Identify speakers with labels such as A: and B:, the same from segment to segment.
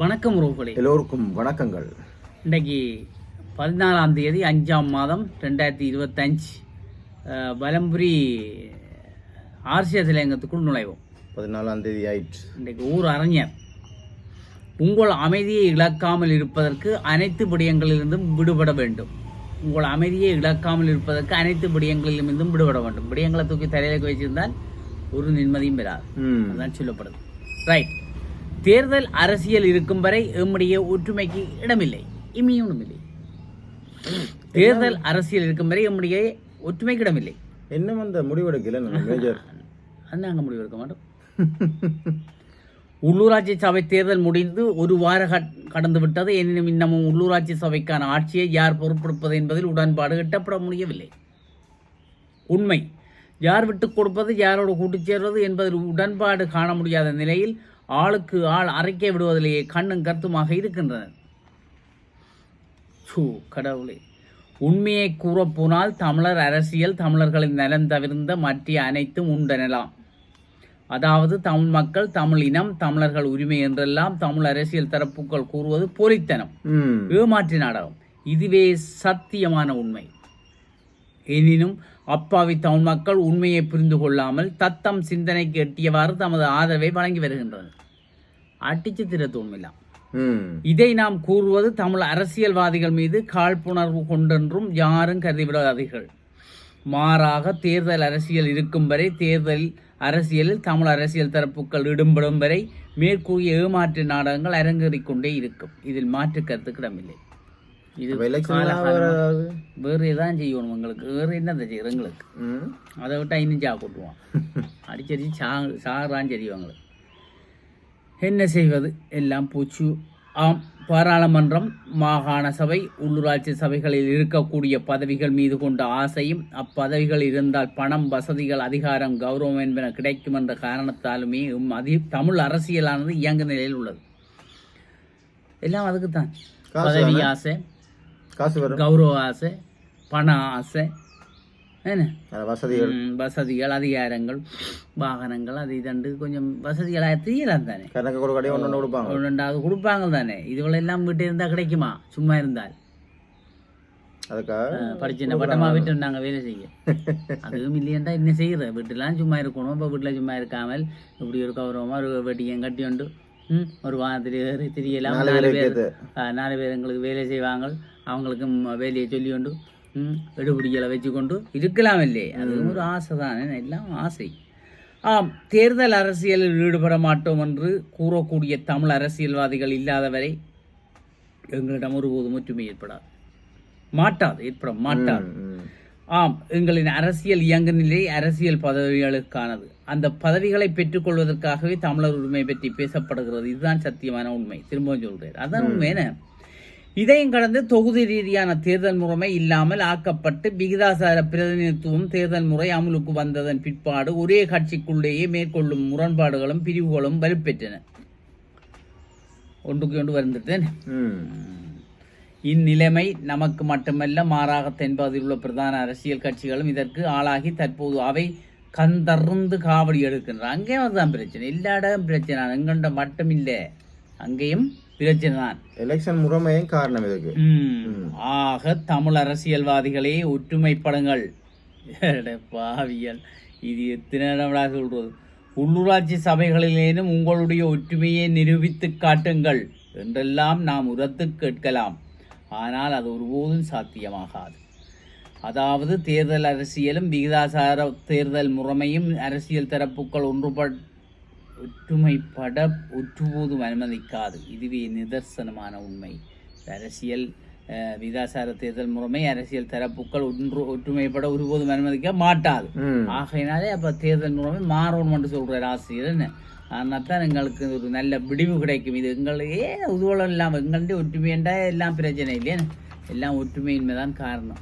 A: வணக்கம் உறவுகளே.
B: எல்லோருக்கும் வணக்கங்கள்.
A: இன்றைக்கு பதினாலாம் தேதி அஞ்சாம் மாதம் ரெண்டாயிரத்தி இருபத்தஞ்சு அஹ், வலம்புரி ஆர்சிய தலையங்கத்துக்குள் நுழைவோம்.
B: பதினாலாம் தேதி ஆயிற்று.
A: இன்றைக்கு ஊர் அறிஞர். உங்கள் அமைதியை இழக்காமல் இருப்பதற்கு அனைத்து விடயங்களிலிருந்தும் விடுபட வேண்டும். உங்கள் அமைதியை இழக்காமல் இருப்பதற்கு அனைத்து விடயங்களிலிருந்தும் விடுபட வேண்டும். விடயங்களை தூக்கி தலையில வச்சிருந்தால் ஒரு நிம்மதியும் பெறாது.
B: ம்.
A: அதுதான் சொல்லப்படுது. ரைட் தேர்தல் அரசியல் இருக்கும் வரை எம்முடைய ஒற்றுமைக்கு இடமில்லை. இம்மியும் இல்லை தேர்தல் அரசியல் இருக்கும் வரை எம்முடைய ஒற்றுமைக்கு இடமில்லை.
B: இன்னும் அந்த முடிவெடுக்கல மேஜர்?
A: நாங்கள் முடிவெடுக்க மாட்டோம். உள்ளூராட்சி சபை தேர்தல் முடிந்து ஒரு வார கட்- கடந்து விட்டது. எனினும் இன்னமும் உள்ளூராட்சி சபைக்கான ஆட்சியை யார் பொறுப்பெடுப்பது என்பதில் உடன்பாடு எட்டப்பட முடியவில்லை. உண்மை. யார் விட்டுக் கொடுப்பது யாரோடு கூட்டுச் சேர்வது என்பதில் உடன்பாடு காண முடியாத நிலையில் ஆளுக்கு ஆள் அறிக்கை விடுவதிலேயே கண்ணும் கருத்துமாக இருக்கின்றனர் சூ கடவுளே. உண்மையை கூறப்போனால் தமிழர் அரசியல் தமிழர்களின் நலன் தவிர்ந்த மற்ற அனைத்தும் உண்டெனலாம். அதாவது தமிழ் மக்கள் தமிழ் இனம் தமிழர்கள் உரிமை என்றெல்லாம் தமிழ் அரசியல் தரப்புகள் கூறுவது போலித்தனம். ஏமாற்று நாடகம். இதுவே சத்தியமான உண்மை. எனினும் அப்பாவி தமிழ் மக்கள் உண்மையை புரிந்து கொள்ளாமல் தத்தம் சிந்தனைக்கு எட்டியவாறு தமது ஆதரவை வழங்கி வருகின்றனர். அடிச்சு திரத்து உண்மையிலாம்
B: ம்.
A: இதை நாம் கூறுவது தமிழ் அரசியல்வாதிகள் மீது காழ்ப்புணர்வு கொண்டென்றும் யாரும் கருதிவிடாதீர்கள். மாறாக தேர்தல் அரசியல் இருக்கும் வரை தேர்தல் அரசியலில் தமிழ் அரசியல் தரப்புகள் ஈடுபடும் வரை மேற்கூறிய ஏமாற்று நாடகங்கள் அரங்கேறிக் கொண்டே இருக்கும். இதில் மாற்று கருத்துக்கு இடமில்லை. இது
B: வேற
A: எதான் செய்யணும் எங்களுக்கு வேறு என்ன செய்யணும் எங்களுக்கு. அதை விட்டா இன்னும் சா கொட்டுவான் அடிச்சடிச்சு சா சாகிறான் செய்வாங்களுக்கு என்ன செய்வது எல்லாம் பூச்சு ஆம் பாராளுமன்றம் மாகாண சபை உள்ளூராட்சி சபைகளில் இருக்கக்கூடிய பதவிகள் மீது கொண்ட ஆசையும் அப்பதவிகள் இருந்தால் பணம் வசதிகள் அதிகாரம் கௌரவம் என்பன கிடைக்கும் என்ற காரணத்தாலுமே அதி தமிழ் அரசியலானது இயங்கு நிலையில் உள்ளது எல்லாம் அதுக்குத்தான் பதவி ஆசை
B: காசு வரும்.
A: கௌரவ ஆசை பண ஆசை என்ன?
B: வசதிகள்.
A: வசதிகள் அதிகாரங்கள் வாகனங்கள் அது இதண்டு கொஞ்சம் வசதிகளாக தெரியலாம் தானே?
B: கணக்கு கொடுக்கடையே ஒன்று ஒன்று கொடுப்பாங்க.
A: ஒரு ரெண்டாவது கொடுப்பாங்க தானே இதுகளெல்லாம் வீட்டு இருந்தால் கிடைக்குமா? சும்மா இருந்தால்.
B: அதுக்காக
A: படிச்சு என்ன பட்டமா வீட்டு நாங்கள் வேலை செய்ய. அதுவும் இல்லையண்டா என்ன செய்யற வீட்டுலாம் சும்மா இருக்கணும். இப்போ வீட்டில் சும்மா இருக்காமல் இப்படி ஒரு கௌரவமாக ஒரு வெட்டியம் கட்டி உண்டு. ஒரு வாரத்தில் தெரியலாம்.
B: நாலு
A: பேர் நாலு பேர் எங்களுக்கு வேலை செய்வாங்க. அவங்களுக்கும் வேலையை சொல்லி கொண்டு எடுபிடிகளை வச்சுக்கொண்டு இருக்கலாம் இல்லையே அது ஒரு ஆசை தானே எல்லாம் ஆசை. ஆம் தேர்தல் அரசியலில் ஈடுபட மாட்டோம் என்று கூறக்கூடிய தமிழ் அரசியல்வாதிகள் இல்லாதவரை எங்களிடம் ஒருபோதும் ஒற்றுமை ஏற்படாது. மாட்டாது ஏற்பட மாட்டாது. ஆம் எங்களின் அரசியல் இயங்கு நிலை அரசியல் பதவிகளுக்கானது. அந்த பதவிகளை பெற்றுக்கொள்வதற்காகவே தமிழர் உரிமை பற்றி பேசப்படுகிறது. இதுதான் சத்தியமான உண்மை. திரும்பவும் சொல்கிறேன் அதான் உண்மை என்ன? இதையும் கடந்து தொகுதி ரீதியான தேர்தல் முறைமை இல்லாமல் ஆக்கப்பட்டு விகிதாசார பிரதிநிதித்துவம் தேர்தல் முறை அமலுக்கு வந்ததன் பிற்பாடு ஒரே கட்சிக்குள்ளேயே மேற்கொள்ளும் முரண்பாடுகளும் பிரிவுகளும் வலுப்பெற்றன ஒன்றுக்கு ஒன்று வந்துட்டேன். இந்நிலைமை நமக்கு மட்டுமல்ல மாறாக தென்பகுதியில் உள்ள பிரதான அரசியல் கட்சிகளும் இதற்கு ஆளாகி தற்போது அவை கந்தர்ந்து காவடி எடுக்கின்றன அங்கேயும் அதுதான் பிரச்சனை எல்லா இடம் பிரச்சனை. எங்கண்ட மட்டும் இல்லை அங்கேயும் பிரச்சனை தான்
B: எலெக்ஷன் முறைமையும் காரணம் இதுக்கு.
A: ஆக தமிழ் அரசியல்வாதிகளே ஒற்றுமைப்படுங்கள் பாவியல். இது எத்தனை இடம்டா சொல்றது? உள்ளூராட்சி சபைகளிலேனும் உங்களுடைய ஒற்றுமையை நிரூபித்து காட்டுங்கள் என்றெல்லாம் நாம் உரத்து கேட்கலாம். ஆனால் அது ஒருபோதும் சாத்தியமாகாது. அதாவது தேர்தல் அரசியலும் விகிதாசார தேர்தல் முறைமையும் அரசியல் தரப்புகள் ஒன்றுபட் ஒற்றுமைப்பட ஒற்றுபோதும் அனுமதிக்காது. இதுவே நிதர்சனமான உண்மை. அரசியல் அஹ், விகிதாசார தேர்தல் முறைமை அரசியல் தரப்புகள் ஒன்று ஒற்றுமைப்பட ஒருபோதும் அனுமதிக்க மாட்டாது. ஆகையினாலே அப்போ தேர்தல் முறைமை மாறணும் என்று சொல்கிறார் ஆசிரியர் என்ன? ஆனால் தான் எங்களுக்கு ஒரு நல்ல விடிவு கிடைக்கும். இது எங்களே உதவலம் இல்லாமல் எங்களுடைய ஒற்றுமைண்டா எல்லாம் பிரச்சனை இல்லையா எல்லாம் ஒற்றுமையின்மை தான் காரணம்.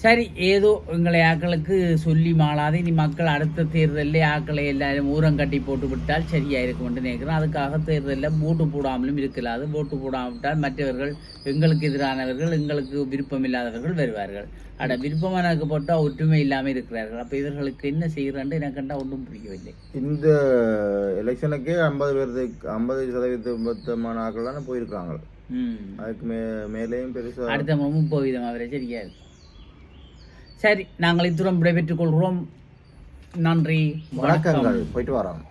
A: சரி ஏதோ எங்களை ஆக்களுக்கு சொல்லி மாளாது. இனி மக்கள் அடுத்த தேர்தலில் ஆக்களை எல்லாரும் ஊரம் கட்டி போட்டு விட்டால் சரியா இருக்கும் என்று நினைக்கிறேன் அதுக்காக தேர்தலில் ஓட்டு போடாமலும் இருக்கலாது. ஓட்டு போடாவிட்டால் மற்றவர்கள் எங்களுக்கு எதிரானவர்கள் எங்களுக்கு விருப்பம் இல்லாதவர்கள் வருவார்கள். அட விருப்பமானக்கு போட்டால் ஒற்றுமை இல்லாமல் இருக்கிறார்கள். அப்போ இவர்களுக்கு என்ன செய்கிறேன்னு எனக்கு கண்டா ஒன்றும் புரியவில்லை.
B: இந்த எலெக்ஷனுக்கே ஐம்பது பேருக்கு ஐம்பது சதவீதமான ஆட்கள் தானே போயிருக்காங்க.
A: ம்.
B: அதுக்கு மே மேலேயும் பெருசா
A: அடுத்த முப்பது வீதம் வரை சரியா இருக்கும் சரி நாங்கள் இத்துடன் விடைபெற்றுக் கொள்கிறோம். நன்றி.
B: வணக்கங்கள். போயிட்டு வரோம்.